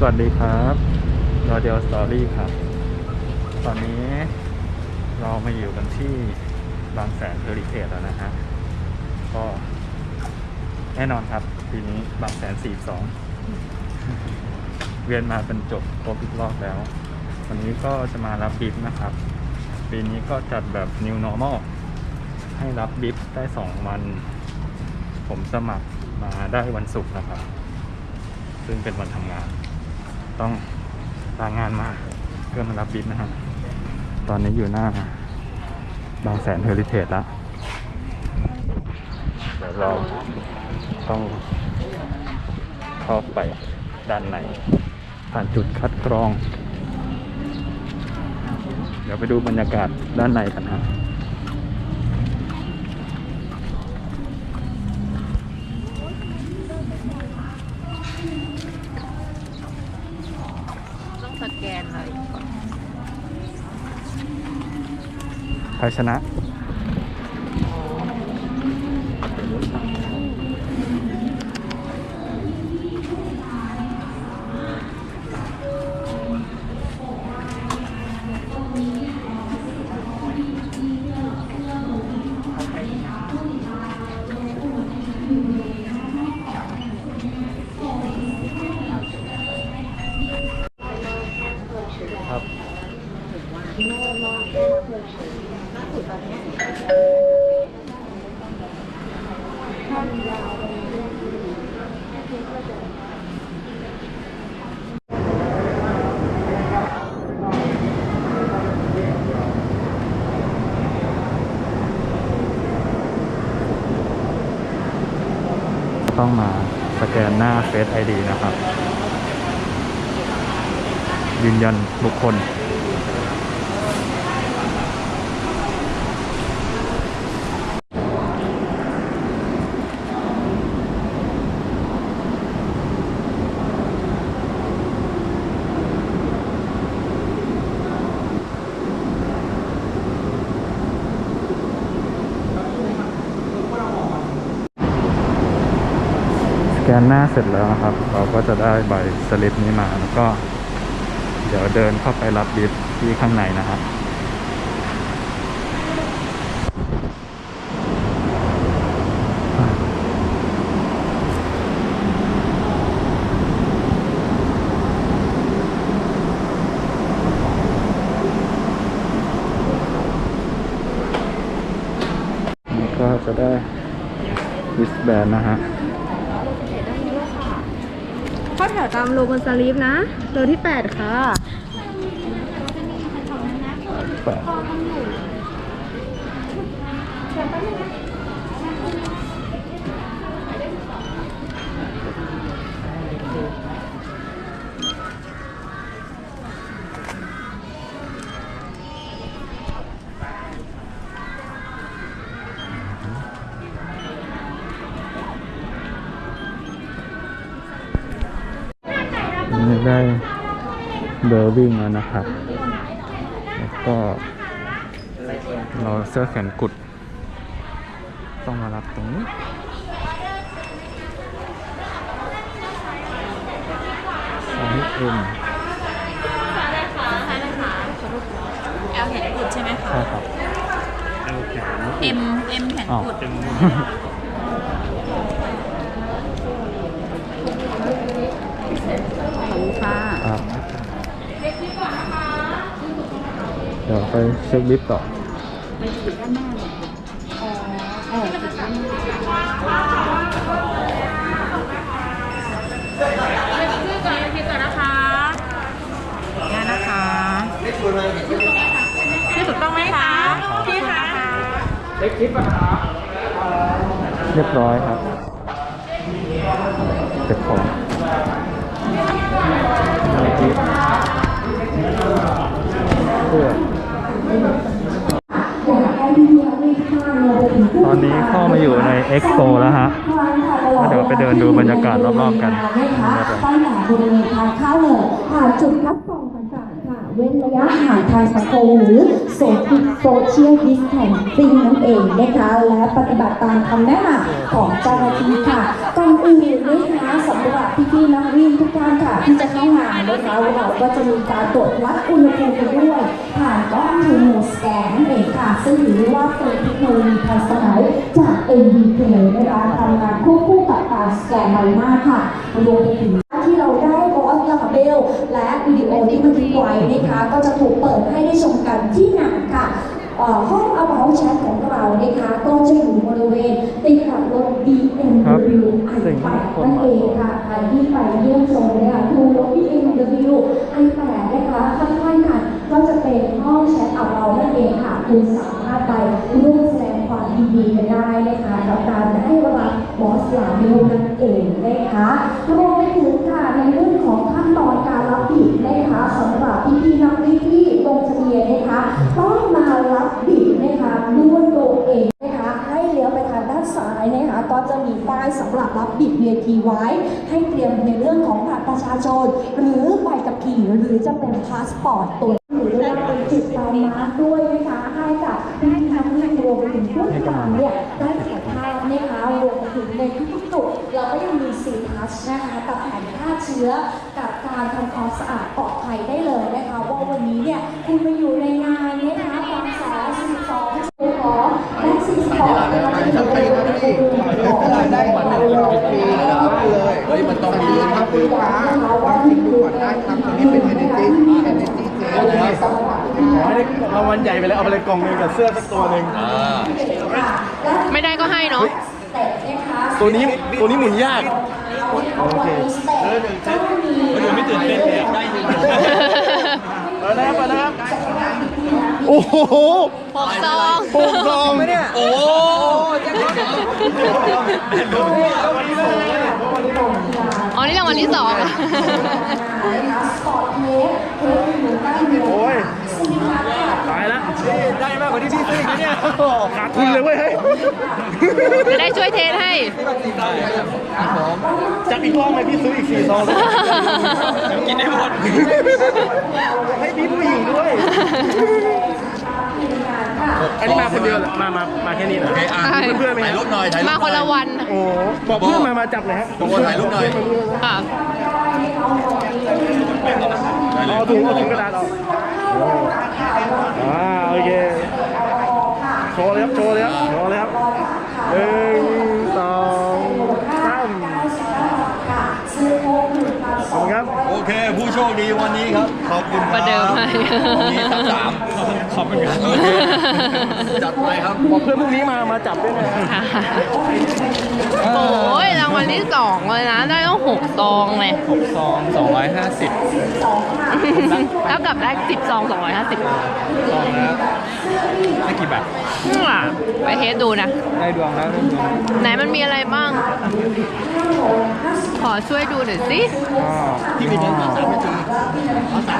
สวัสดีครับรอเดียวสตอรี่ครับ ตอนนี้เรามาอยู่กันที่บางแสนเฮอริเทจแล้วนะฮะ ก็แน่นอนครับ ปีนี้บางแสนสี่สองเวียนมาเป็นจบครบอีกรอบแล้ว วันนี้ก็จะมารับบิฟนะครับ ปีนี้ก็จัดแบบ New Normal ให้รับบิฟได้สองวัน ผมสมัครมาได้วันศุกร์นะครับ ซึ่งเป็นวันทำงาน ต้องลางานมาเพื่อมารับบิฟนะฮะตอนนี้อยู่หน้า บางแสนเฮอริเทจแล้วเดี๋ยวเราต้องเข้าไปด้านในผ่านจุดคัดกรอง เดี๋ยวไปดูบรรยากาศด้านในกันฮะอง สแกนเลยภาชนะ ต้องมาสแกนหน้าเฟซไอดีนะครับ ยืนยันบุคคล แกนหน้าเสร็จแล้วนะครับ เราก็จะได้ใบสลิปนี้มาแล้วก็ เดี๋ยวเดินเข้าไปรับบิฟที่ข้างในนะครับก็จะได้วิสแบนนะฮะ แถวตามโลบนสลีฟนะโลที่ 8 ค่ะแปด ได้เบอร์วิ่งแล้วนะครับ แล้วก็เราเสื้อแขนกุด ต้องมารับตรงนี้ไซส์เอ็ม แอลแขนกุดใช่ไหมคะ ใช่ครับ M M แขน อ๋อ กุด ขอบคุณค่ะ ครับเดี๋ยวไปเช็คลิฟต์ต่อไปจุดด้านหน้าเลยอ๋อเออจุดด้านหน้าพี่ก่อนพี่ก่อนนะคะงานนะคะพี่ถูกต้องไหมคะพี่คะเรียบร้อยครับเก็บของเพื่อ ตอนนี้เข้ามาอยู่ในเอ็กโปแล้วฮะเดี๋ยวไปเดินดูบรรยากาศรอบๆกันครับตั้งแต่บริเวณทางเข้าเลยผ่านจุดรับส่งต่างๆค่ะ เว้นระยะห่างทางสังคมหรือ โซโซเชียลดิสแทนซิ่งนั่นเองนะคะ และปฏิบัติตามคำแนะนำของเจ้าหน้าที่ค่ะก่อนอื่นนะคะสำหรับพี่ๆนักวิ่งทุกท่านค่ะ ที่จะเข้างานนะคะเราก็จะมีการตรวจวัดอุณหภูมิด้วยผ่านกล้องทูโมสแกนนั่นเองค่ะ ซึ่งถือว่าเป็นเทคโนโลยีทันสมัยจาก NBK นะคะทำงานควบคู่กับการสแกนใบหน้าค่ะรวมไปถึง ที่เราได้บอสลาเบลและวิดีโอที่บันทึกไว้นะคะก็จะถูกเปิดให้ได้ชมกันที่หนังค่ะเอ่อห้อง about chat ของเรานะคะก็จะอยู่บริเวณติดกับรถ BMW สิ่ง i8 ที่คนนั่นมาเองค่ะใครที่ไปเยี่ยมชมเนี่ยดูรถ BMW i8 นะคะข้างๆกันก็จะเป็นห้องแชท about นั่นเองค่ะคุณสาม พี่ๆนักวิ่งที่ลงทะเบียนนะคะต้องมารับบิดนะคะด้วยตัวเองนะคะให้เลี้ยวไปทางด้านซ้ายนะคะก็จะมีป้ายสำหรับรับบิด VAT ไว้ ให้เตรียมในเรื่องของบัตรประชาชน หรือใบขับขี่หรือจะเป็นพาสปอร์ตตัวหรือว่าเป็นจุดตามมาด้วยนะคะให้กับพี่ๆนักวิ่งรวมไปถึงผู้ตามเนี่ยได้ถ่ายภาพนะคะรวมถึงในทุกๆจุดเราก็ยังมีซีทัชนะคะกับแผ่นฆ่าเชื้อ กับการทำความสะอาดปลอดภัยได้เลยนะคะว่าวันนี้เนี่ยคุณมาอยู่ในงานนะคะความสา42พฤษภาคมและ42นะคะที่อยู่ในวันที่ได้บัตรฟรีนะครับเฮ้ยมันต้องมีครับคุณฟ้าความจริงดูก่อนได้ครับตัวนี้เป็น energy energy เจลนะครับขอให้ได้รางวัลใหญ่ไปเลยเอาไปเลยกล่องหนึงกับเสื้อสักตัวหนึ่งไม่ได้ก็ให้เนาะตัวนี้ตัวนี้หมุนยากโอเคมาดู ไม่ตื่นเต้นเลยได้หนึ่งเออนะครับเอานะครับโอ้โหหกซองหกซองไหมเนี่ยโอ้อ๋อนี่รางวัลที่สองอะโอ้ยตายแล้วได้มากกว่าที่พี่ซื้ออีกนะเนี่ยขาดทุนเลยเว้ยเฮ้ยจะได้ช่วยเทสให้จับอีกรอบไหมพี่ซื้ออีกสี่ซองเลยกินได้หมดให้พี่ผู้หญิงด้วย อันนี้มาคนเดียวเหรอมามามาแค่นี้เหรอ โอเคอะใช่ เพื่อนๆไหมถ่ายรูปหน่อยถ่ายรูปมาคนละวันโอ้บอกเพื่อนมามาจับเลยฮะโอ้ถ่ายรูปหน่อยค่ะเอาถุงเอาถุงกระดาษออก อ่าโอเคโชว์เลยครับโชว์เลยครับโชว์เลยครับหนึ่งสองสามขอบคุณครับ โอเค ผู้โชคดีวันนี้ครับ ขอบคุณคประรับเดิมให้ วันนี้ทั้งสาม ขอบคุณครับโอเคจัดไปครับบอกเพื่อนพวกนี้มามาจับด้วยนะโอ้ยรางวัลที่สองเลยนะ ได้ต้องหกซองเลยหกซองสองร้อยห้าสิบเท่ากับได้สิบซองสองร้อยห้าสิบซองแล้วได้กี่บาทไปเทสดูนะ ได้ดวงแล้วได้ดวงไหนมันมีอะไรบ้าง ขอช่วยดูหน่อยสิก็พี่วินสามนาที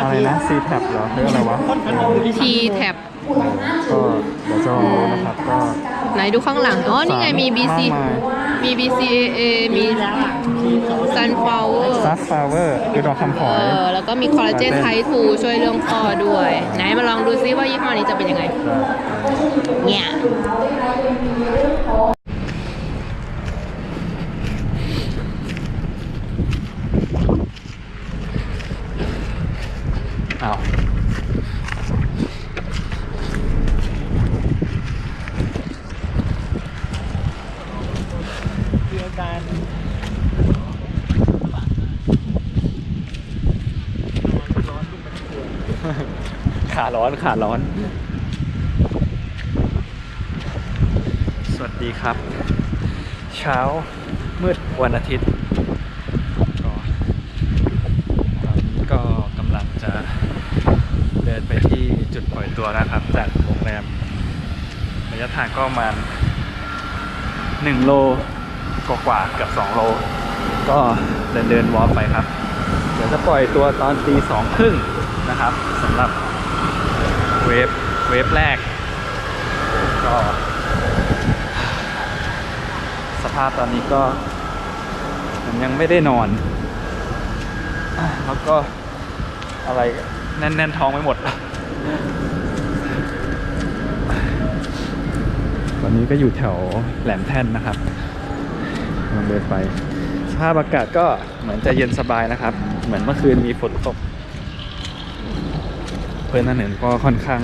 อะไรนะ C tab เหรอหรืออะไรวะ T tab ก็เดี๋ยวจะลองดูนะครับก็ ไหนดูข้างหลัง อ๋อ นี่ไงมี BC มากมาย มี BCAA มี Sunflower ซัฟฟลาเวอร์คือดอกคำฝเออยอ แล้วก็มีคอลลาเจนไททูช่วยเรื่องข้อด้วย ไหนมาลองดูซิว่ายี่ห้อนี้จะเป็นยังไง เนี่ย อ้าวขา ร้อนขาร้อน สวัสดีครับ เช้ามืดวันอาทิตย์ก็ตอนนี้ก็กำลังจะเดินไปที่จุดปล่อยตัวนะครับ จากโรงแรมระยะทางก็ประมาณ1โลกว่าเกือบ2โล ก็เดินเดินวอล์ไปครับ เดี๋ยวจะปล่อยตัวตอนตีสองครึ่งนะครับสำหรับ เวฟเวฟแรก ก็ สภาพตอนนี้ก็ผมยังไม่ได้นอน แล้วก็อะไรแน่น ๆ ท้องไปหมดวันนี้ก็อยู่แถวแหลมแท่นนะครับลองเดินไป สภาพอากาศก็เหมือนจะเย็นสบายนะครับ เหมือนเมื่อคืนมีฝนตก เพื่อนถนนก็ค่อนข้าง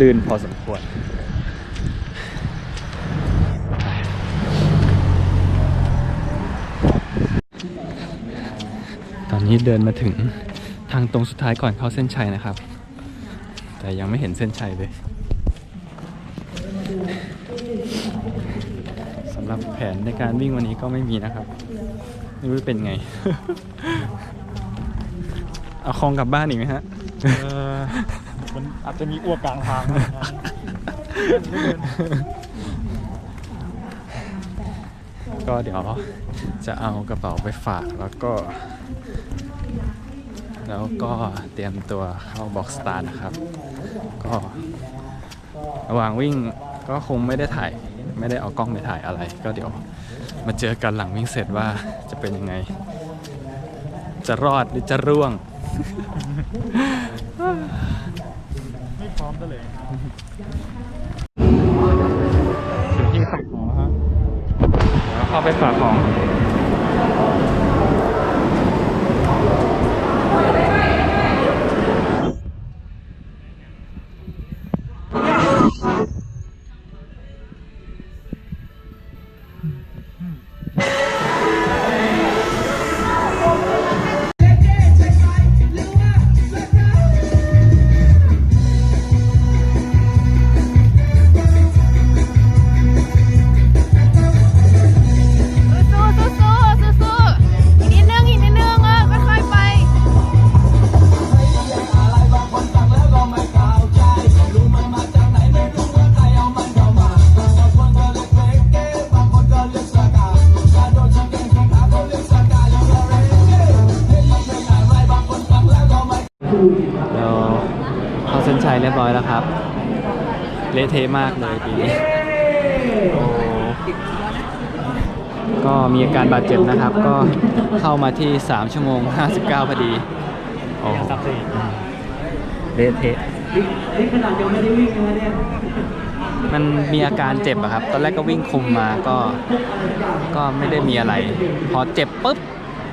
ลื่นพอสมควรตอนนี้เดินมาถึงทางตรงสุดท้ายก่อนเข้าเส้นชัยนะครับ แต่ยังไม่เห็นเส้นชัยเลยสำหรับแผนในการวิ่งวันนี้ก็ไม่มีนะครับไม่รู้เป็นไง เอาคลองกลับบ้านอีกไหมฮะ มันอาจจะมีอ้วกกลางทางนะก็เดี๋ยวจะเอากระเป๋าไปฝากแล้วก็ แล้วก็เตรียมตัวเข้าบ็อกสตาร์นะครับ ก็ระหว่างวิ่งก็คงไม่ได้ถ่าย ไม่ได้เอากล้องไปถ่ายอะไร ก็เดี๋ยวมาเจอกันหลังวิ่งเสร็จว่าจะเป็นยังไง จะรอดหรือจะร่วง ไม่พร้อมซะเลยถึงที่ขับของฮะเดี๋ยวเข้าไปฝากของ ครับเละเทะมากเลยปีนี้โอ้ก็มีอาการบาดเจ็บนะครับ ก็เข้ามาที่ 3 ชั่วโมง 59 พอดีโอ้สับสี่เละเทะมันมีอาการเจ็บอะครับ ตอนแรกก็วิ่งคุมมาก็ ก็ไม่ได้มีอะไร พอเจ็บปุ๊บ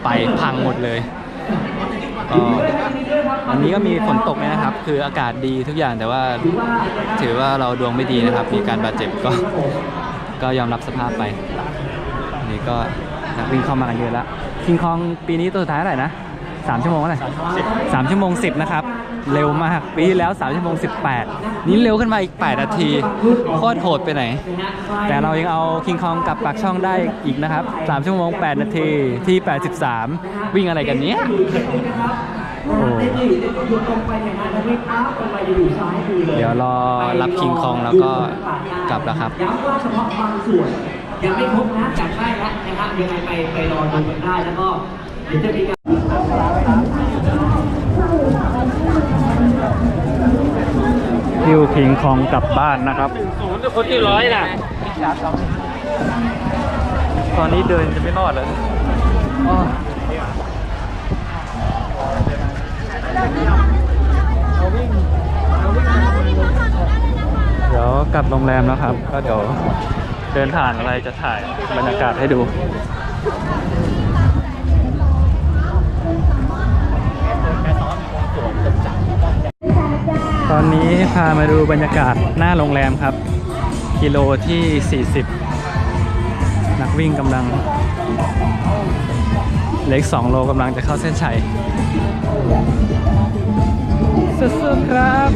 ไปพังหมดเลย ก็วันนี้ก็มีฝนตกนะครับ คืออากาศดีทุกอย่างแต่ว่าถือว่าเราดวงไม่ดีนะครับ มีการบาดเจ็บก็ก็ยอมรับสภาพไปนี่ก็นักวิ่งเข้ามากันเยอะแล้วคิงคองปีนี้ตัวสุดท้ายเท่าไหร่นะสามชั่วโมงเท่าไหร่สามชั่วโมงสิบนะครับ เร็วมาก ปีที่แล้ว3ชั่วโมง18 นี่เร็วขึ้นมาอีก 8 นาที โคตรโหดไปไหน แต่เรายังเอาคิงคองกลับปากช่องได้อีกนะครับ 3 ชั่วโมง 8 นาทีที่ 83 วิ่งอะไรกันเนี้ยโอ้เดี๋ยวรอรับคิงคองแล้วก็กลับแล้วครับย้ำว่าเฉพาะบางส่วนยังไม่ครบนะแต่ใกล้แล้วนะครับยังไงไปไปรอดูกันได้แล้วก็เดี๋ยวจะมีการ คิงคองกลับบ้านนะครับคนที่ร้อยน่ะตอนนี้เดินจะไม่รอดแล้วอ้อเดี๋ยวกลับโรงแรมแล้วครับ ก็เดี๋ยวเดินผ่านอะไรจะถ่ายบรรยากาศให้ดูามาดูบรรยากาศหน้าโรงแรมครับ กิโลที่ 40 นักวิ่งกำลัง เล็ก 2 โลกำลังจะเข้าเส้นชัยสุดๆครับ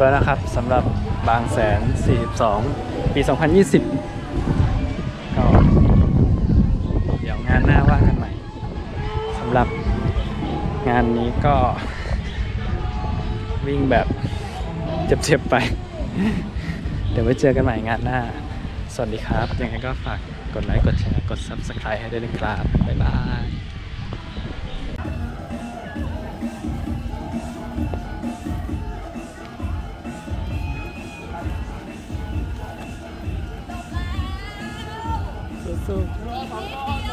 แล้วนะครับสำหรับบางแสน 42 ปี 2020ก็เดี๋ยวงานหน้าว่ากันใหม่สำหรับงานนี้ก็วิ่งแบบเจ็บๆไป เดี๋ยวไว้เจอกันใหม่งานหน้า สวัสดีครับ ยังไงก็ฝากกดไลค์ กดแชร์ กด Subscribe ให้ด้วยนะครับ บ๊ายบาย তো